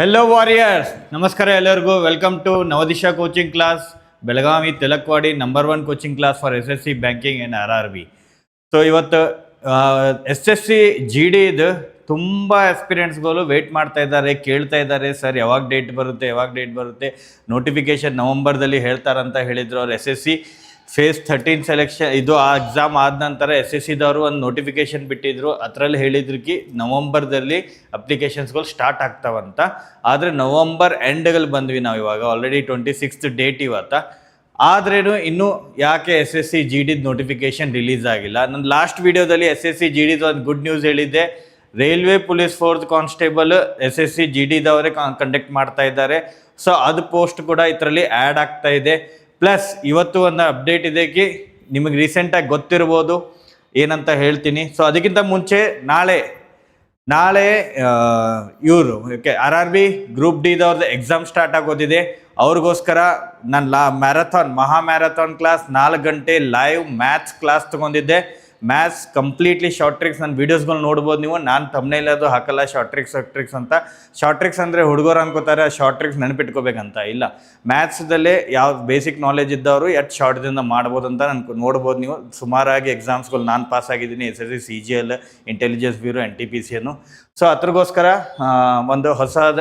Hello warriors ನಮಸ್ಕಾರ ಎಲ್ಲರಿಗೂ. Welcome to Navadisha coaching class Belagavi Tilakwadi number one coaching class for S S C banking and R R B so ಇವತ್ತು S S C G D ಇದು ತುಂಬ ಎಕ್ಸ್ಪೀರಿಯನ್ಸ್ಗಳು weight ಮಾಡ್ತಾ ಇದ್ದಾರೆ, ಕೇಳ್ತಾ ಇದ್ದಾರೆ. Sir ಯಾವಾಗ ಡೇಟ್ ಬರುತ್ತೆ, ಯಾವಾಗ ಡೇಟ್ ಬರುತ್ತೆ? ನೋಟಿಫಿಕೇಶನ್ ನವಂಬರ್ದಲ್ಲಿ ಹೇಳ್ತಾರಂತ ಹೇಳಿದ್ರು ಅವ್ರು S S C phase thirteen selection ಇದು ಆ ಎಕ್ಸಾಮ್ ಆದ ನಂತರ ಎಸ್ ಎಸ್ ಸಿದವರು ಒಂದು ನೋಟಿಫಿಕೇಶನ್ ಬಿಟ್ಟಿದ್ರು. ಅದರಲ್ಲಿ ಹೇಳಿದ್ರು ಕಿ, ನವಂಬರ್ದಲ್ಲಿ ಅಪ್ಲಿಕೇಶನ್ಸ್ಗಳು ಸ್ಟಾರ್ಟ್ ಆಗ್ತಾವಂತ ಆದರೆ ನವಂಬರ್ ಎಂಡ್ಗಳು ಬಂದ್ವಿ ನಾವು ಇವಾಗ. ಆಲ್ರೆಡಿ ಟ್ವೆಂಟಿ ಸಿಕ್ಸ್ತ್ ಡೇಟ್ ಇವತ್ತ. ಆದ್ರೇನು ಇನ್ನೂ ಯಾಕೆ ಎಸ್ ಎಸ್ ಸಿ ಜಿ ಡಿದ್ ನೋಟಿಫಿಕೇಶನ್ ರಿಲೀಸ್ ಆಗಿಲ್ಲ? ನನ್ನ ಲಾಸ್ಟ್ ವಿಡಿಯೋದಲ್ಲಿ ಎಸ್ ಎಸ್ ಸಿ ಜಿ ಡಿದು ಒಂದು ಗುಡ್ ನ್ಯೂಸ್ ಹೇಳಿದ್ದೆ. Railway police force constable S S C G ಡಿದವರೇ conduct ಮಾಡ್ತಾ ಇದ್ದಾರೆ. ಸೊ ಅದು ಪೋಸ್ಟ್ ಕೂಡ ಇದರಲ್ಲಿ ಆ್ಯಡ್ ಆಗ್ತಾ ಇದೆ. ಪ್ಲಸ್ ಇವತ್ತು ಒಂದು ಅಪ್ಡೇಟ್ ಇದೆ ಕಿ, ನಿಮಗೆ ರೀಸೆಂಟಾಗಿ ಗೊತ್ತಿರ್ಬೋದು, ಏನಂತ ಹೇಳ್ತೀನಿ. ಸೊ ಅದಕ್ಕಿಂತ ಮುಂಚೆ ನಾಳೆ ನಾಳೆ ಇವರು, okay R R B group ಡಿದವ್ರದ್ದು exam start ಆಗೋದಿದೆ. ಅವ್ರಿಗೋಸ್ಕರ ನಾನು ಲಾ ಮ್ಯಾರಥಾನ್ ಮಹಾ ಮ್ಯಾರಥಾನ್ ಕ್ಲಾಸ್ ನಾಲ್ಕು ಗಂಟೆ ಲೈವ್ ಮ್ಯಾಥ್ಸ್ ಕ್ಲಾಸ್ ತೊಗೊಂಡಿದ್ದೆ. ಮ್ಯಾಥ್ಸ್ ಕಂಪ್ಲೀಟ್ಲಿ ಶಾರ್ಟ್ ಟ್ರಿಕ್ಸ್ ನನ್ನ ವೀಡಿಯೋಸ್ಗಳು ನೋಡ್ಬೋದು ನೀವು. ನಾನು ತಮ್ಮನೇಲಿ ಅದು ಹಾಕಲ್ಲ ಶಾರ್ಟ್ ಟ್ರಿಕ್ಸ್ ಶಾರ್ಟ್ ಟ್ರಿಕ್ಸ್ ಅಂತ. ಶಾರ್ಟ್ ಟ್ರಿಕ್ಸ್ ಅಂದರೆ ಹುಡುಗರು ಅನ್ಕೋತಾರೆ ಶಾರ್ಟ್ ಟ್ರಿಕ್ಸ್ ನೆನಪಿಟ್ಕೋಬೇಕಂತ. ಇಲ್ಲ. ಮ್ಯಾಥ್ಸ್ದಲ್ಲೇ ಯಾವ ಬೇಸಿಕ್ ನಾಲೆಜ್ ಇದ್ದವರು ಎಷ್ಟು ಶಾರ್ಟ್ದಿಂದ ಮಾಡ್ಬೋದು ಅಂತ ನನ್ಗೆ ನೋಡ್ಬೋದು ನೀವು. ಸುಮಾರಾಗಿ ಎಕ್ಸಾಮ್ಸ್ಗಳು ನಾನು ಪಾಸ್ ಆಗಿದ್ದೀನಿ, S S C C G L intelligence bureau N T P ಸಿಯನ್ನು so ಅದ್ರಗೋಸ್ಕರ ಒಂದು ಹೊಸದ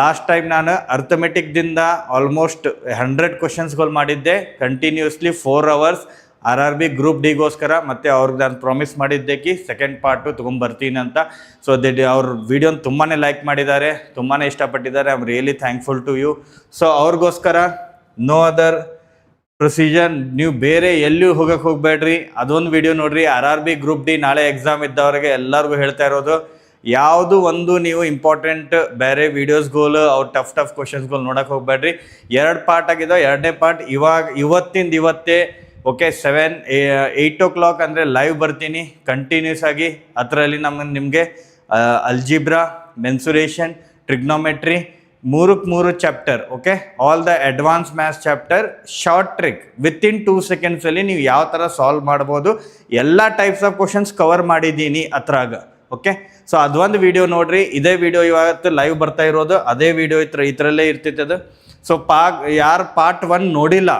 ಲಾಸ್ಟ್ ಟೈಮ್ ನಾನು ಅರ್ಥಮೆಟಿಕ್ದಿಂದ ಆಲ್ಮೋಸ್ಟ್ ಹಂಡ್ರೆಡ್ ಕ್ವಶನ್ಸ್ಗಳು ಮಾಡಿದ್ದೆ. Continuously four hours R R B group ಡಿಗೋಸ್ಕರ ಮತ್ತು ಅವ್ರಿಗೆ ನಾನು ಪ್ರಾಮಿಸ್ ಮಾಡಿದ್ದಕ್ಕೆ ಸೆಕೆಂಡ್ ಪಾರ್ಟು ತೊಗೊಂಬರ್ತೀನಿ ಅಂತ. ಸೊ ದಟ್ ಅವ್ರ ವಿಡಿಯೋನ ತುಂಬಾ ಲೈಕ್ ಮಾಡಿದ್ದಾರೆ ತುಂಬಾ ಇಷ್ಟಪಟ್ಟಿದ್ದಾರೆ. I am really thankful to you so ಅವ್ರಿಗೋಸ್ಕರ ನೋ ಅದರ್ ಪ್ರೊಸೀಜರ್ ನೀವು ಬೇರೆ ಎಲ್ಲಿಯೂ ಹೋಗಕ್ಕೆ ಹೋಗಬೇಡ್ರಿ. ಅದೊಂದು ವಿಡಿಯೋ ನೋಡ್ರಿ R R B group D ನಾಳೆ ಎಕ್ಸಾಮ್ ಇದ್ದವ್ರಿಗೆ ಎಲ್ಲರಿಗೂ ಹೇಳ್ತಾ ಇರೋದು. ಯಾವುದು ಒಂದು ನೀವು ಇಂಪಾರ್ಟೆಂಟ್ ಬೇರೆ ವಿಡಿಯೋಸ್ಗಳು ಅವ್ರ ಟಫ್ ಟಫ್ ಕ್ವಶನ್ಸ್ಗಳು ನೋಡೋಕೆ ಹೋಗಬೇಡ್ರಿ. ಎರಡು ಪಾರ್ಟ್ ಆಗಿದ್ದಾವೆ ಎರಡನೇ ಪಾರ್ಟ್ ಇವಾಗ, ಇವತ್ತಿಂದ ಇವತ್ತೇ okay seven eight o'clock ಅಂದರೆ ಲೈವ್ ಬರ್ತೀನಿ. ಕಂಟಿನ್ಯೂಸ್ ಆಗಿ ಅದರಲ್ಲಿ ನಮ್ಮ ನಿಮಗೆ ಅಲ್ಜಿಬ್ರಾ ಮೆನ್ಸುರೇಷನ್ ಟ್ರಿಗ್ನೋಮೆಟ್ರಿ ಮೂರಕ್ಕೆ ಮೂರು chapter okay all the advance maths chapter short trick within two ಸೆಕೆಂಡ್ಸಲ್ಲಿ ನೀವು ಯಾವ ಥರ ಸಾಲ್ವ್ ಮಾಡ್ಬೋದು, ಎಲ್ಲ ಟೈಪ್ಸ್ ಆಫ್ ಕ್ವಶನ್ಸ್ ಕವರ್ ಮಾಡಿದ್ದೀನಿ ಅದ್ರಾಗ ಓಕೆ ಸೊ ಅದೊಂದು ವಿಡಿಯೋ ನೋಡಿರಿ. ಇದೇ ವಿಡಿಯೋ ಇವತ್ತು ಲೈವ್ ಬರ್ತಾ ಇರೋದು. ಅದೇ ವಿಡಿಯೋ ಇತ್ರ, ಇದರಲ್ಲೇ ಇರ್ತಿತ್ತು ಅದು ಸೊ ಪಾ ಯಾರು ಪಾರ್ಟ್ ಒನ್ ನೋಡಿಲ್ಲ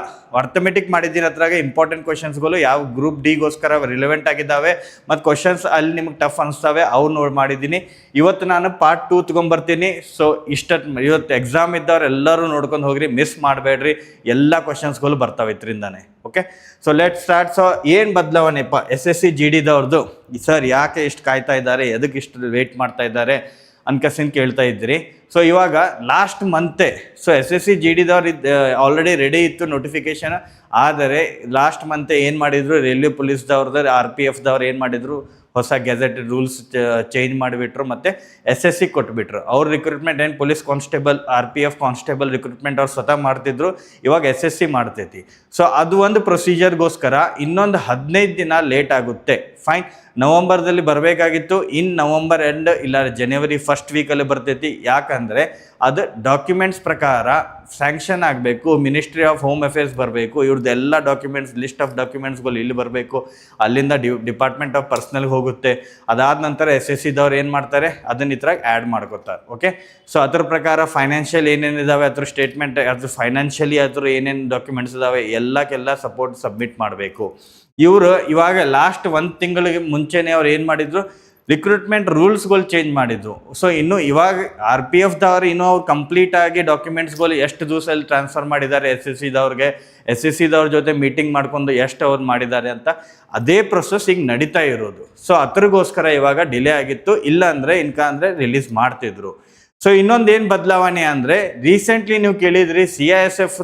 ಅರ್ಥಮೆಟಿಕ್ ಮಾಡಿದ್ದೀನಿ ಅದ್ರಾಗ ಇಂಪಾರ್ಟೆಂಟ್ ಕ್ವಶನ್ಸ್ಗಳು ಯಾವ ಗ್ರೂಪ್ ಡಿಗೋಸ್ಕರ ರಿಲೆವೆಂಟ್ ಆಗಿದ್ದಾವೆ, ಮತ್ತು ಕ್ವಶನ್ಸ್ ಅಲ್ಲಿ ನಿಮ್ಗೆ ಟಫ್ ಅನಿಸ್ತಾವೆ ಅವು ನೋಡಿ ಮಾಡಿದ್ದೀನಿ. ಇವತ್ತು ನಾನು ಪಾರ್ಟ್ ಟೂ ತೊಗೊಂಬರ್ತೀನಿ. ಸೊ ಇಷ್ಟ ಇವತ್ತು ಎಕ್ಸಾಮ್ ಇದ್ದವ್ರು ಎಲ್ಲರೂ ನೋಡ್ಕೊಂಡು ಹೋಗ್ರಿ ಮಿಸ್ ಮಾಡಬೇಡ್ರಿ, ಎಲ್ಲ ಕ್ವಶನ್ಸ್ಗಳು ಬರ್ತಾವೆ ಇದರಿಂದಾನೆ okay so let start so ಏನು ಬದಲಾವಣೆಪ್ಪ? ಎಸ್ ಎಸ್ ಸಿ ಜಿ ಡಿದವ್ರದ್ದು ಸರ್ ಯಾಕೆ ಇಷ್ಟು ಕಾಯ್ತಾ ಇದ್ದಾರೆ? ಎದಕ್ಕೆ ಇಷ್ಟು ವೇಟ್ ಮಾಡ್ತಾ ಇದ್ದಾರೆ? ಅನ್ಕಸಿನ್ ಕೇಳ್ತಾ ಇದ್ರಿ ಸೊ ಇವಾಗ last ಮಂತೆ so S S C G ಡಿದವ್ರು ಇದ್ದ ಆಲ್ರೆಡಿ ರೆಡಿ ಇತ್ತು ನೋಟಿಫಿಕೇಶನ್ ಆದರೆ ಲಾಸ್ಟ್ ಮಂತೆ ಏನು ಮಾಡಿದ್ರು? ರೈಲ್ವೆ ಪೊಲೀಸ್ದವ್ರದ್ದು ಆರ್ ಪಿ ಎಫ್ದವ್ರು ಏನು ಮಾಡಿದ್ರು? ಹೊಸ ಗೆಜೆಟ್ ರೂಲ್ಸ್ ಚೇಂಜ್ ಮಾಡಿಬಿಟ್ರು ಮತ್ತು ಎಸ್ ಎಸ್ ಸಿ ಕೊಟ್ಬಿಟ್ರು. ಅವ್ರ ರಿಕ್ರೂಟ್ಮೆಂಟ್ ಏನು police constable, R P F constable recruitment ಅವ್ರು ಸ್ವತಃ ಮಾಡ್ತಿದ್ರು, ಇವಾಗ ಎಸ್ ಎಸ್ ಸಿ ಮಾಡ್ತೈತಿ. ಸೊ ಅದು ಒಂದು ಪ್ರೊಸೀಜರ್ಗೋಸ್ಕರ ಇನ್ನೊಂದು ಹದಿನೈದು ದಿನ ಲೇಟ್ ಆಗುತ್ತೆ. ಫೈನ್ ನವಂಬರ್ದಲ್ಲಿ ಬರಬೇಕಾಗಿತ್ತು. ಇನ್ ನವಂಬರ್ ಎಂಡ್ ಇಲ್ಲ ಜನವರಿ ಫಸ್ಟ್ ವೀಕಲ್ಲಿ ಬರ್ತೈತಿ. ಯಾಕಂದರೆ ಅದು ಡಾಕ್ಯುಮೆಂಟ್ಸ್ ಪ್ರಕಾರ ಸ್ಯಾಂಕ್ಷನ್ ಆಗಬೇಕು ಮಿನಿಸ್ಟ್ರಿ ಆಫ್ ಹೋಮ್ ಅಫೇರ್ಸ್ ಬರಬೇಕು ಇವ್ರದ್ದೆಲ್ಲ ಡಾಕ್ಯುಮೆಂಟ್ಸ್ ಲಿಸ್ಟ್ ಆಫ್ ಡಾಕ್ಯುಮೆಂಟ್ಸ್ಗಳು ಇಲ್ಲಿ ಬರಬೇಕು. ಅಲ್ಲಿಂದ ಡಿ ಡಿಪಾರ್ಟ್ಮೆಂಟ್ ಆಫ್ ಪರ್ಸ್ನಲ್ಗೆ ಹೋಗುತ್ತೆ. ಅದಾದ ನಂತರ ಎಸ್ ಎಸ್ ಸಿದವ್ರು ಏನು ಮಾಡ್ತಾರೆ? ಅದನ್ನ ಇದ್ರಾಗ ಆ್ಯಡ್ ಮಾಡ್ಕೋತಾರೆ ಓಕೆ ಸೊ ಅದ್ರ ಪ್ರಕಾರ ಫೈನಾನ್ಷಿಯಲ್ ಏನೇನಿದಾವೆ, ಅದ್ರ ಸ್ಟೇಟ್ಮೆಂಟ್ ಅದ್ರ ಫೈನಾನ್ಷಿಯಲಿ ಅದ್ರ ಏನೇನು ಡಾಕ್ಯುಮೆಂಟ್ಸ್ ಇದಾವೆ, ಎಲ್ಲಕ್ಕೆಲ್ಲ ಸಪೋರ್ಟ್ ಸಬ್ಮಿಟ್ ಮಾಡಬೇಕು. ಇವರು ಇವಾಗ ಲಾಸ್ಟ್ ಒಂದು ತಿಂಗಳಿಗೆ ಮುಂಚೆನೇ ಅವ್ರು ಏನು ಮಾಡಿದ್ರು? ರಿಕ್ರೂಟ್ಮೆಂಟ್ ರೂಲ್ಸ್ಗಳು ಚೇಂಜ್ ಮಾಡಿದ್ರು. ಸೊ ಇನ್ನು ಇವಾಗ ಆರ್ ಪಿ ಎಫ್ದವ್ರು ಇನ್ನೂ ಅವ್ರು ಕಂಪ್ಲೀಟ್ ಆಗಿ ಡಾಕ್ಯುಮೆಂಟ್ಸ್ಗಳು ಎಷ್ಟು ದಿವಸದಲ್ಲಿ ಟ್ರಾನ್ಸ್ಫರ್ ಮಾಡಿದ್ದಾರೆ ಎಸ್ ಎಸ್ ಸಿದವ್ರಿಗೆ ಎಸ್ ಎಸ್ ಸಿದವ್ರ ಜೊತೆ ಮೀಟಿಂಗ್ ಮಾಡ್ಕೊಂಡು ಎಷ್ಟು ಅವ್ರು ಮಾಡಿದ್ದಾರೆ ಅಂತ ಅದೇ ಪ್ರೊಸೆಸ್ ಈಗ ನಡೀತಾ ಇರೋದು. ಸೊ ಅದ್ರಗೋಸ್ಕರ ಇವಾಗ ಡಿಲೇ ಆಗಿತ್ತು. ಇಲ್ಲ ಅಂದರೆ ಇನ್ಕ ಅಂದರೆ ರಿಲೀಸ್ ಮಾಡ್ತಿದ್ರು. ಸೊ ಇನ್ನೊಂದು ಏನು ಬದಲಾವಣೆ ಅಂದರೆ ರೀಸೆಂಟ್ಲಿ ನೀವು ಕೇಳಿದ್ರಿ C I S F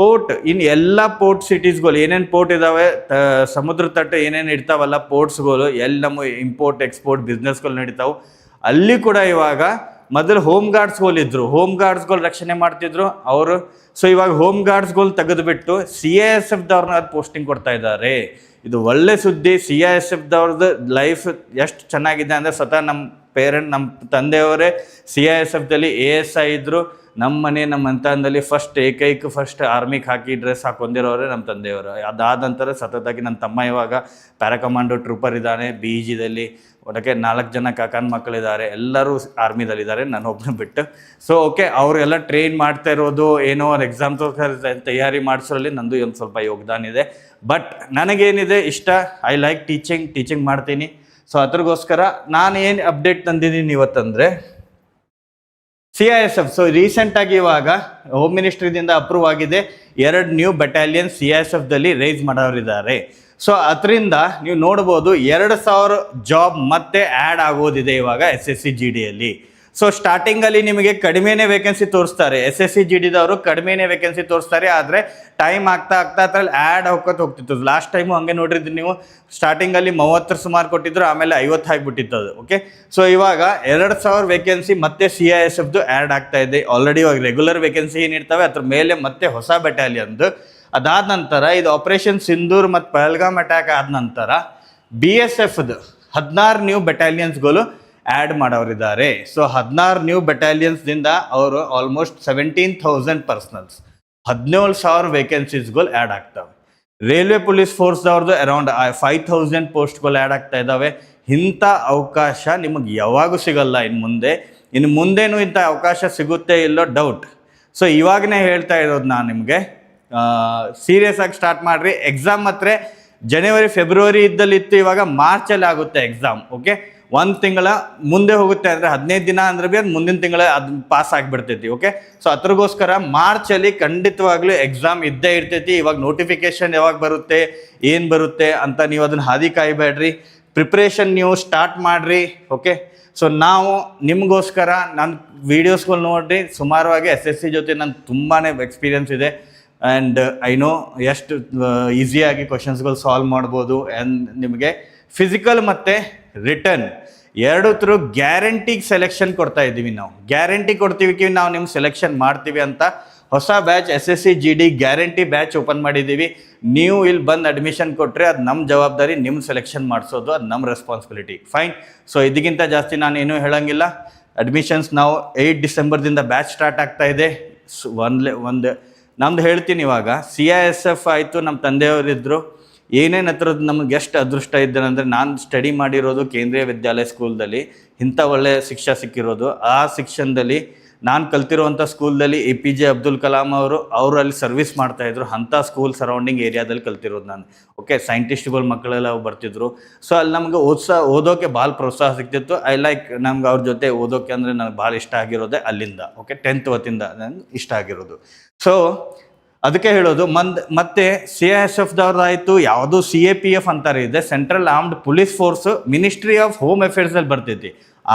port, in ಎಲ್ಲ ಪೋರ್ಟ್ ಸಿಟೀಸ್ಗಳು, ಏನೇನು ಪೋರ್ಟ್ ಇದಾವೆ, ತ- ಸಮುದ್ರ ತಟ್ಟೆ ಏನೇನು ಇರ್ತಾವಲ್ಲ ಪೋರ್ಟ್ಸ್ಗಳು ಎಲ್ಲಿ ನಮ್ಮ ಇಂಪೋರ್ಟ್, ಎಕ್ಸ್ಪೋರ್ಟ್ ಬಿಸ್ನೆಸ್ಗಳು ನಡೀತಾವೆ. ಅಲ್ಲಿ ಕೂಡ ಇವಾಗ ಮೊದಲು ಹೋಮ್ ಗಾರ್ಡ್ಸ್ಗಳು ಇದ್ರು. ಹೋಮ್ ಗಾರ್ಡ್ಸ್ಗಳು ರಕ್ಷಣೆ ಮಾಡ್ತಿದ್ರು ಅವರು. ಸೊ, ಇವಾಗ ಹೋಮ್ ಗಾರ್ಡ್ಸ್ಗಳು ತೆಗೆದುಬಿಟ್ಟು ಸಿ ಎ ಎಸ್ ಎಫ್ದವ್ರನ್ನ ಅದು ಪೋಸ್ಟಿಂಗ್ ಕೊಡ್ತಾ ಇದ್ದಾರೆ. ಇದು ಒಳ್ಳೆ ಸುದ್ದಿ. ಸಿ ಐ ಎಸ್ ಎಫ್ದವ್ರದ್ದು ಲೈಫ್ ಎಷ್ಟು ಚೆನ್ನಾಗಿದೆ ಅಂದರೆ ಸ್ವತಃ ನಮ್ಮ ಪೇರೆಂಟ್, ನಮ್ಮ ತಂದೆಯವರೇ ಸಿ ಐ ಎಸ್ ಎಫ್ದಲ್ಲಿ ಎ ಎಸ್ ಐ ಇದ್ದರು ನಮ್ಮ ಮನೆ, ನಮ್ಮ ಅಂತಂದಲ್ಲಿ ಫಸ್ಟ್ ಏಕೈಕ ಫಸ್ಟ್ ಆರ್ಮಿಗೆ ಹಾಕಿ ಡ್ರೆಸ್ ಹಾಕೊಂಡಿರೋರೆ ನಮ್ಮ ತಂದೆಯವರು. ಅದಾದ ನಂತರ ಸತತವಾಗಿ ನನ್ನ ತಮ್ಮ ಇವಾಗ ಪ್ಯಾರಾಕಮಾಂಡೋ ಟ್ರೂಪರ್ ಇದ್ದಾನೆ ಬಿ ಜಿದಲ್ಲಿ ಒಳಗೆ ನಾಲ್ಕು ಜನ ಕಾಕನ ಮಕ್ಕಳಿದ್ದಾರೆ. ಎಲ್ಲರೂ ಆರ್ಮಿದಲ್ಲಿದ್ದಾರೆ ನಾನು ಒಬ್ಬನ ಬಿಟ್ಟು. ಸೊ ಓಕೆ ಅವರೆಲ್ಲ ಟ್ರೈನ್ ಮಾಡ್ತಾ ಇರೋದು, ಏನೋ ಒಂದು ಎಕ್ಸಾಮ್ ತಯಾರಿ ಮಾಡಿಸೋರಲ್ಲಿ ನಂದು ಒಂದು ಸ್ವಲ್ಪ ಯೋಗದಾನ ಇದೆ. ಬಟ್ ನನಗೇನಿದೆ ಇಷ್ಟ ಐ ಲೈಕ್ ಟೀಚಿಂಗ್ ಟೀಚಿಂಗ್ ಮಾಡ್ತೀನಿ. ಸೊ ಅದ್ರಗೋಸ್ಕರ ನಾನು ಏನು ಅಪ್ಡೇಟ್ ತಂದಿದ್ದೀನಿ ಇವತ್ತಂದರೆ C I S F so ರೀಸೆಂಟಾಗಿ ಇವಾಗ ಹೋಮ್ ಮಿನಿಸ್ಟ್ರಿದಿಂದ ಅಪ್ರೂವ್ ಆಗಿದೆ ಎರಡು new battalion C I S ಎಫ್ದಲ್ಲಿ raise ಮಾಡೋರಿದ್ದಾರೆ. ಸೊ ಅದರಿಂದ ನೀವು ನೋಡ್ಬೋದು ಎರಡು ಸಾವಿರ ಜಾಬ್ ಮತ್ತೆ ಆ್ಯಡ್ ಆಗೋದಿದೆ ಇವಾಗ ಎಸ್ ಎಸ್ ಸಿ ಜಿ ಡಿಯಲ್ಲಿ ಸೊ ಸ್ಟಾರ್ಟಿಂಗಲ್ಲಿ ನಿಮಗೆ ಕಡಿಮೆನೇ ವೇಕೆನ್ಸಿ ತೋರಿಸ್ತಾರೆ. ಎಸ್ ಎಸ್ ಸಿ ಜಿ ಡಿದವರು ಕಡಿಮೆನೇ ವೇಕೆನ್ಸಿ ತೋರಿಸ್ತಾರೆ. ಆದರೆ ಟೈಮ್ ಆಗ್ತಾ ಆಗ್ತಾ ಅದ್ರಲ್ಲಿ ಆ್ಯಡ್ ಹೋಗ್ಕೊತ ಹೋಗ್ತಿತ್ತು. ಲಾಸ್ಟ್ ಟೈಮು ಹಂಗೆ ನೋಡಿದ್ರಿ ನೀವು ಸ್ಟಾರ್ಟಿಂಗ್ ಅಲ್ಲಿ ಮೂವತ್ತರ ಸುಮಾರು ಕೊಟ್ಟಿದ್ರು, ಆಮೇಲೆ ಐವತ್ತು ಆಗಿಬಿಟ್ಟಿತ್ತು ಅದು. ಓಕೆ ಸೊ ಇವಾಗ ಎರಡು ಸಾವಿರ ವೇಕೆನ್ಸಿ ಮತ್ತೆ ಸಿ ಐ ಎಸ್ ಎಫ್ದು ಆ್ಯಡ್ ಆಗ್ತಾ ಇದೆ. ಆಲ್ರೆಡಿ ಇವಾಗ ರೆಗ್ಯುಲರ್ ವೇಕೆನ್ಸಿ ಏನಿರ್ತವೆ ಅದ್ರ ಮೇಲೆ ಮತ್ತೆ ಹೊಸ ಬೆಟಾಲಿಯನ್ದು ಅದಾದ ನಂತರ ಇದು ಆಪರೇಷನ್ ಸಿಂಧೂರ್ ಮತ್ತು ಪಹಲ್ಗಾಮ್ ಅಟ್ಯಾಕ್ ಆದ ನಂತರ ಬಿ ಎಸ್ ಎಫ್ದು ಹದಿನಾರು ನ್ಯೂ ಬೆಟಾಲಿಯನ್ಸ್ಗಳು ಆ್ಯಡ್ ಮಾಡೋರಿದ್ದಾರೆ. ಸೊ ಹದಿನಾರು ನ್ಯೂ ಬೆಟಾಲಿಯನ್ಸ್ದಿಂದ ಅವರು ಆಲ್ಮೋಸ್ಟ್ ಸೆವೆಂಟೀನ್ ಥೌಸಂಡ್ ಪರ್ಸನಲ್ಸ್ ಹದಿನೇಳು ಸಾವಿರ ವೇಕೆನ್ಸೀಸ್ಗಳು ಆ್ಯಡ್ ಆಗ್ತವೆ. ರೈಲ್ವೆ ಪೊಲೀಸ್ ಫೋರ್ಸ್ದವ್ರದ್ದು ಅರೌಂಡ್ ಫೈವ್ ಥೌಸಂಡ್ ಪೋಸ್ಟ್ಗಳು ಆ್ಯಡ್ ಆಗ್ತಾ ಇದ್ದಾವೆ ಇಂಥ ಅವಕಾಶ ನಿಮಗೆ ಯಾವಾಗೂ ಸಿಗಲ್ಲ ಇನ್ನು ಮುಂದೆ. ಇನ್ನು ಮುಂದೇನು ಇಂಥ ಅವಕಾಶ ಸಿಗುತ್ತೆ ಇಲ್ಲೋ ಡೌಟ್ ಸೊ ಇವಾಗನೇ ಹೇಳ್ತಾ ಇರೋದು ನಾನು ನಿಮಗೆ. ಸೀರಿಯಸ್ ಆಗಿ ಸ್ಟಾರ್ಟ್ ಮಾಡಿರಿ. ಎಕ್ಸಾಮ್ ಮಾತ್ರ ಜನವರಿ ಫೆಬ್ರವರಿ ಇದ್ದಲ್ಲಿತ್ತು, ಇವಾಗ ಮಾರ್ಚಲ್ಲಿ ಆಗುತ್ತೆ ಎಕ್ಸಾಮ್ ಓಕೆ ಒಂದು ತಿಂಗಳ ಮುಂದೆ ಹೋಗುತ್ತೆ ಅಂದರೆ ಹದಿನೈದು ದಿನ ಅಂದ್ರೆ ಬಿ ಅದು ಮುಂದಿನ ತಿಂಗಳ ಅದು ಪಾಸ್ ಆಗಿಬಿಡ್ತೈತಿ ಓಕೆ ಸೊ ಅದ್ರಗೋಸ್ಕರ ಮಾರ್ಚಲ್ಲಿ ಖಂಡಿತವಾಗ್ಲೂ ಎಕ್ಸಾಮ್ ಇದ್ದೇ ಇರ್ತೈತಿ. ಇವಾಗ ನೋಟಿಫಿಕೇಶನ್ ಯಾವಾಗ ಬರುತ್ತೆ, ಏನು ಬರುತ್ತೆ ಅಂತ ನೀವು ಅದನ್ನ ಹಾದಿ ಕಾಯಬೇಡ್ರಿ. ಪ್ರಿಪ್ರೇಷನ್ ನೀವು ಸ್ಟಾರ್ಟ್ ಮಾಡಿರಿ ಓಕೆ ಸೊ ನಾವು ನಿಮಗೋಸ್ಕರ ನನ್ನ ವೀಡಿಯೋಸ್ಗಳು ನೋಡಿರಿ. ಸುಮಾರವಾಗಿ ಎಸ್ ಎಸ್ ಸಿ ಜೊತೆ ನನ್ನ ತುಂಬಾ ಎಕ್ಸ್ಪೀರಿಯನ್ಸ್ ಇದೆ. ಆ್ಯಂಡ್ ಐ ನೋ ಎಷ್ಟು ಈಸಿಯಾಗಿ ಕ್ವಶನ್ಸ್ಗಳು ಸಾಲ್ವ್ ಮಾಡ್ಬೋದು. ಆ್ಯಂಡ್ ನಿಮಗೆ ಫಿಸಿಕಲ್ ಮತ್ತು ರಿಟರ್ನ್. ಎರಡು ಥ್ರೂ ಗ್ಯಾರಂಟಿಗೆ ಸೆಲೆಕ್ಷನ್ ಕೊಡ್ತಾ ಇದ್ದೀವಿ ನಾವು. ಗ್ಯಾರಂಟಿ ಕೊಡ್ತೀವಿ ನಾವು ನಿಮ್ಗೆ ಸೆಲೆಕ್ಷನ್ ಮಾಡ್ತೀವಿ ಅಂತ ಹೊಸ batch S S C G D guarantee batch open ಮಾಡಿದ್ದೀವಿ. ನೀವು ಇಲ್ಲಿ ಬಂದು ಅಡ್ಮಿಷನ್ ಕೊಟ್ಟರೆ ಅದು ನಮ್ಮ ಜವಾಬ್ದಾರಿ, ನಿಮ್ಮ ಸೆಲೆಕ್ಷನ್ ಮಾಡಿಸೋದು, ಅದು ನಮ್ಮ ರೆಸ್ಪಾನ್ಸಿಬಿಲಿಟಿ ಫೈನ್ ಸೊ ಇದಕ್ಕಿಂತ ಜಾಸ್ತಿ ನಾನು ಏನೂ ಹೇಳೋಂಗಿಲ್ಲ. ಅಡ್ಮಿಷನ್ಸ್ ನಾವು ಏಯ್ಟ್ ಡಿಸೆಂಬರ್ದಿಂದ ಬ್ಯಾಚ್ ಸ್ಟಾರ್ಟ್ ಆಗ್ತಾ ಇದೆ. ಒಂದು ಒಂದು, ನಮ್ದು ಹೇಳ್ತೀನಿ ಇವಾಗ. ಸಿ ಐ ಎಸ್ ಎಫ್ ಆಯಿತು, ನಮ್ಮ ತಂದೆಯವರಿದ್ದರು ಏನೇನು ಹತ್ರದ್ದು ನಮ್ಗೆ ಎಷ್ಟು ಅದೃಷ್ಟ ಇದ್ದೇನೆಂದರೆ ನಾನು ಸ್ಟಡಿ ಮಾಡಿರೋದು ಕೇಂದ್ರೀಯ ವಿದ್ಯಾಲಯ ಸ್ಕೂಲ್ದಲ್ಲಿ ಇಂಥ ಒಳ್ಳೆಯ ಶಿಕ್ಷೆ ಸಿಕ್ಕಿರೋದು. ಆ ಶಿಕ್ಷಣದಲ್ಲಿ ನಾನು ಕಲ್ತಿರುವಂಥ ಸ್ಕೂಲ್ದಲ್ಲಿ A P J Abdul Kalam ಅವರು ಅವರು ಅಲ್ಲಿ ಸರ್ವಿಸ್ ಮಾಡ್ತಾಯಿದ್ರು ಅಂಥ ಸ್ಕೂಲ್ ಸರೌಂಡಿಂಗ್ ಏರಿಯಾದಲ್ಲಿ ಕಲ್ತಿರೋದು ನಾನು. ಓಕೆ ಸೈಂಟಿಸ್ಟ್ಗಳ ಮಕ್ಕಳೆಲ್ಲ ಬರ್ತಿದ್ರು. ಸೊ ಅಲ್ಲಿ ನಮಗೆ ಓದ್ಸ, ಓದೋಕೆ ಭಾಳ ಪ್ರೋತ್ಸಾಹ ಸಿಗ್ತಿತ್ತು ಐ ಲೈಕ್ ನಮ್ಗೆ ಅವ್ರ ಜೊತೆ ಓದೋಕೆ ಅಂದರೆ ನನಗೆ ಭಾಳ ಇಷ್ಟ ಆಗಿರೋದೇ ಅಲ್ಲಿಂದ. ಓಕೆ ಟೆಂತ್ ವತಿಯಿಂದ ನನಗೆ ಇಷ್ಟ ಆಗಿರೋದು. ಸೊ ಅದಕ್ಕೆ ಹೇಳೋದು, ಮಂದ್, ಮತ್ತೆ ಸಿ ಎಸ್ ಎಫ್ ದವ್ರದ್ದಾಯಿತು ಯಾವುದು ಸಿ ಎ ಪಿ ಎಫ್ ಅಂತಾರೆ, ಇದೆ central armed police force, ministry of home ಅಫೇರ್ಸಲ್ಲಿ ಬರ್ತೈತಿ.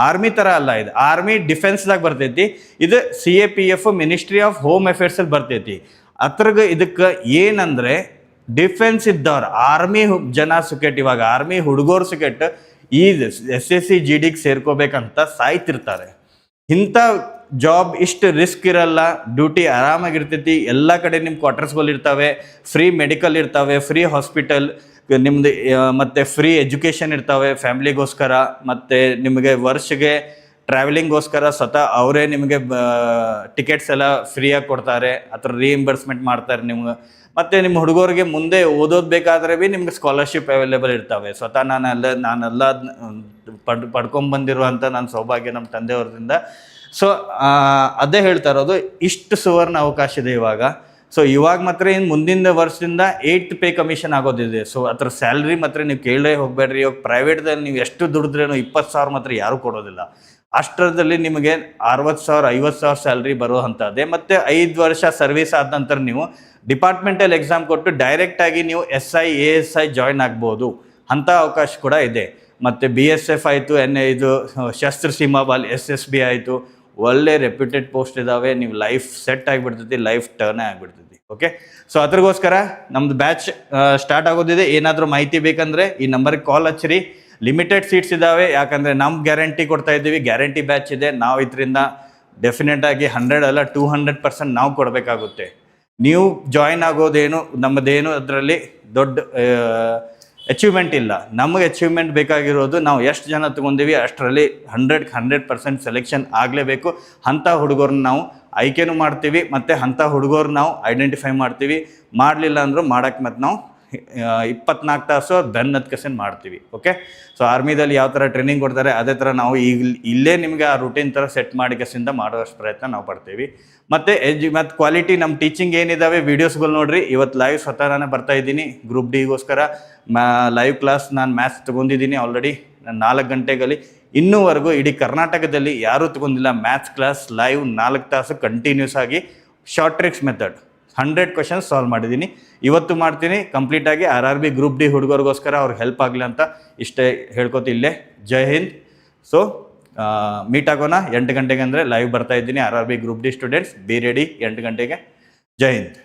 ಆರ್ಮಿ ಥರ ಅಲ್ಲ ಇದು, ಆರ್ಮಿ ಡಿಫೆನ್ಸ್ದಾಗ ಬರ್ತೈತಿ. ಇದು C A P F, ministry of home ಅಫೇರ್ಸಲ್ಲಿ ಬರ್ತೈತಿ. ಅತ್ರಗ ಇದಕ್ಕೆ ಏನಂದರೆ, ಡಿಫೆನ್ಸ್ ಇದ್ದವ್ರು, ಆರ್ಮಿ ಜನ ಸುಕೆಟ್, ಇವಾಗ ಆರ್ಮಿ ಹುಡುಗರು ಸುಕೆಟ್, ಈ ಎಸ್ ಎಸ್ ಸಿ, ಜಿ ಡಿಗೆ ಸೇರ್ಕೋಬೇಕಂತ ಸಾಯ್ತಿರ್ತಾರೆ. ಇಂಥ ಜಾಬ್ ಇಷ್ಟು ರಿಸ್ಕ್ ಇರಲ್ಲ ಡ್ಯೂಟಿ ಆರಾಮಾಗಿರ್ತೈತಿ ಎಲ್ಲ ಕಡೆ ನಿಮ್ಮ ಕ್ವಾರ್ಟರ್ಸ್ಗಳು ಇರ್ತವೆ ಫ್ರೀ ಮೆಡಿಕಲ್ ಇರ್ತವೆ ಫ್ರೀ ಹಾಸ್ಪಿಟಲ್ ನಿಮ್ಮದು ಮತ್ತು ಫ್ರೀ ಎಜುಕೇಷನ್ ಇರ್ತವೆ ಫ್ಯಾಮ್ಲಿಗೋಸ್ಕರ ಮತ್ತು ನಿಮಗೆ ವರ್ಷಗೆ ಟ್ರಾವೆಲಿಂಗ್ಗೋಸ್ಕರ ಸ್ವತಃ ಅವರೇ ನಿಮಗೆ ಟಿಕೆಟ್ಸ್ ಎಲ್ಲ ಫ್ರೀಯಾಗಿ ಕೊಡ್ತಾರೆ ಅಥವಾ ರೀಇಂಬರ್ಸ್ಮೆಂಟ್ ಮಾಡ್ತಾರೆ ನಿಮ್ಗೆ. ಮತ್ತು ನಿಮ್ಮ ಹುಡುಗರಿಗೆ ಮುಂದೆ ಓದೋದು ಬೇಕಾದರೆ ಭೀ ನಿಮ್ಗೆ ಸ್ಕಾಲರ್ಶಿಪ್ ಅವೈಲೇಬಲ್ ಇರ್ತವೆ. ಸ್ವತಃ ನಾನೆಲ್ಲ ನಾನೆಲ್ಲ ಅದ್ನ, ಪಡ್ ಪಡ್ಕೊಂಬಂದಿರುವಂಥ ನನ್ನ ಸೌಭಾಗ್ಯ ನಮ್ಮ ತಂದೆಯವ್ರದಿಂದ. ಸೊ ಅದೇ ಹೇಳ್ತಾ ಇರೋದು, ಇಷ್ಟು ಸುವರ್ಣ ಅವಕಾಶ ಇದೆ ಇವಾಗ. ಸೊ ಇವಾಗ ಮಾತ್ರ ಏನು ಮುಂದಿನ ವರ್ಷದಿಂದ ಏಯ್ಟ್ ಪೇ ಕಮಿಷನ್ ಆಗೋದಿದೆ. ಸೊ ಅದ್ರ ಸ್ಯಾಲ್ರಿ ಮಾತ್ರ ನೀವು ಕೇಳೇ ಹೋಗಬೇಡ್ರಿ. ಇವಾಗ ಪ್ರೈವೇಟ್ದಲ್ಲಿ ನೀವು ಎಷ್ಟು ದುಡಿದ್ರೇನು ಇಪ್ಪತ್ತು ಸಾವಿರ ಮಾತ್ರ ಯಾರೂ ಕೊಡೋದಿಲ್ಲ. ಅಷ್ಟರದಲ್ಲಿ ನಿಮಗೆ ಅರವತ್ತು ಸಾವಿರ, ಐವತ್ತು ಸಾವಿರ ಸ್ಯಾಲ್ರಿ ಬರುವಂಥದ್ದೇ. ಮತ್ತು ಐದು ವರ್ಷ ಸರ್ವಿಸ್ ಆದ ನಂತರ ನೀವು ಡಿಪಾರ್ಟ್ಮೆಂಟಲ್ ಎಕ್ಸಾಮ್ ಕೊಟ್ಟು ಡೈರೆಕ್ಟಾಗಿ ನೀವು S I A S I join ಆಗ್ಬೋದು. ಅಂಥ ಅವಕಾಶ ಕೂಡ ಇದೆ. ಮತ್ತು ಬಿ ಎಸ್ ಎಫ್ ಆಯಿತು ಎನ್ ಇದು Sashastra Seema Bal S S B ಆಯಿತು. ಒಳ್ಳೆ ರೆಪ್ಯೂಟೆಡ್ ಪೋಸ್ಟ್ ಇದ್ದಾವೆ ನೀವು ಲೈಫ್ ಸೆಟ್ ಆಗಿಬಿಡ್ತೈತಿ ಲೈಫ್ ಟರ್ನೇ ಆಗಿಬಿಡ್ತೈತಿ ಓಕೆ ಸೊ ಅದ್ರಗೋಸ್ಕರ ನಮ್ದು ಬ್ಯಾಚ್ ಸ್ಟಾರ್ಟ್ ಆಗೋದಿದೆ. ಏನಾದರೂ ಮಾಹಿತಿ ಬೇಕಂದರೆ ಈ ನಂಬರ್ಗೆ ಕಾಲ್ ಹಚ್ಚಿರಿ. ಲಿಮಿಟೆಡ್ ಸೀಟ್ಸ್ ಇದ್ದಾವೆ ಯಾಕಂದರೆ ನಮ್ಮ ಗ್ಯಾರಂಟಿ ಕೊಡ್ತಾ ಇದ್ದೀವಿ. ಗ್ಯಾರಂಟಿ ಬ್ಯಾಚ್ ಇದೆ. ನಾವು ಇದರಿಂದ ಡೆಫಿನೆಟ್ ಆಗಿ ಹಂಡ್ರೆಡ್ ಅಲ್ಲ ಟೂ ಹಂಡ್ರೆಡ್ ಪರ್ಸೆಂಟ್ ನಾವು ಕೊಡಬೇಕಾಗುತ್ತೆ. ನೀವು ಜಾಯಿನ್ ಆಗೋದೇನು, ನಮ್ಮದೇನು ಅದರಲ್ಲಿ ದೊಡ್ಡ ಅಚೀವ್ಮೆಂಟ್ ಇಲ್ಲ. ನಮಗೆ ಅಚೀವ್ಮೆಂಟ್ ಬೇಕಾಗಿರೋದು ನಾವು ಎಷ್ಟು ಜನ ತೊಗೊಂಡಿವಿ ಅಷ್ಟರಲ್ಲಿ ಹಂಡ್ರೆಡ್ ಹಂಡ್ರೆಡ್ ಪರ್ಸೆಂಟ್ ಸೆಲೆಕ್ಷನ್ ಆಗಲೇಬೇಕು. ಅಂಥ ಹುಡುಗರನ್ನ ನಾವು ಆಯ್ಕೆನೂ ಮಾಡ್ತೀವಿ, ಮತ್ತು ಅಂಥ ಹುಡುಗರು ನಾವು ಐಡೆಂಟಿಫೈ ಮಾಡ್ತೀವಿ. ಮಾಡಲಿಲ್ಲ ಅಂದರೂ ಮಾಡೋಕ್ಕೆ ಮತ್ತು ನಾವು ಇಪ್ಪತ್ನಾಲ್ಕು ತಾಸು ಧನ್ ಹತ್ಕಸನ್ ಮಾಡ್ತೀವಿ ಓಕೆ ಸೊ ಆರ್ಮಿದಲ್ಲಿ ಯಾವ ಥರ ಟ್ರೈನಿಂಗ್ ಕೊಡ್ತಾರೆ, ಅದೇ ಥರ ನಾವು ಈಗ ಇಲ್ಲೇ ನಿಮಗೆ ಆ ರುಟೀನ್ ಥರ ಸೆಟ್ ಮಾಡಿ ಕಸಿಂದ ಮಾಡೋಷ್ಟು ಪ್ರಯತ್ನ ನಾವು ಪಡ್ತೀವಿ. ಮತ್ತು ಎಜು, ಮತ್ತು ಕ್ವಾಲಿಟಿ ನಮ್ಮ ಟೀಚಿಂಗ್ ಏನಿದ್ದಾವೆ ವೀಡಿಯೋಸ್ಗಳು ನೋಡಿರಿ. ಇವತ್ತು ಲೈವ್ ಸ್ವತಃ ನಾನು ಬರ್ತಾ ಇದ್ದೀನಿ ಗ್ರೂಪ್ ಡಿಗೋಸ್ಕರ ಮ್ಯಾ ಲೈವ್ ಕ್ಲಾಸ್ ನಾನು ಮ್ಯಾಥ್ಸ್ ತೊಗೊಂಡಿದ್ದೀನಿ ಆಲ್ರೆಡಿ ನಾನು ನಾಲ್ಕು ಗಂಟೆಗಲ್ಲಿ. ಇನ್ನೂವರೆಗೂ ಇಡೀ ಕರ್ನಾಟಕದಲ್ಲಿ ಯಾರೂ ತೊಗೊಂಡಿಲ್ಲ ಮ್ಯಾಥ್ಸ್ ಕ್ಲಾಸ್ ಲೈವ್ ನಾಲ್ಕು ತಾಸು ಕಂಟಿನ್ಯೂಸ್ ಆಗಿ short tricks method hundred questions solve ಮಾಡಿದ್ದೀನಿ. ಇವತ್ತು ಮಾಡ್ತೀನಿ. ಕಂಪ್ಲೀಟಾಗಿ R R B group D ಹುಡುಗರಿಗೋಸ್ಕರ ಅವ್ರಿಗೆ ಹೆಲ್ಪ್ ಆಗಲಿ ಅಂತ ಇಷ್ಟೇ ಹೇಳ್ಕೊತಿ ಇಲ್ಲೇ. ಜೈ ಹಿಂದ್. ಸೊ ಮೀಟ್ ಆಗೋಣ. ಎಂಟು ಗಂಟೆಗೆ ಅಂದರೆ ಲೈವ್ ಬರ್ತಾ ಇದ್ದೀನಿ. R R B group D students be ready ಎಂಟು ಗಂಟೆಗೆ. ಜೈ ಹಿಂದ್.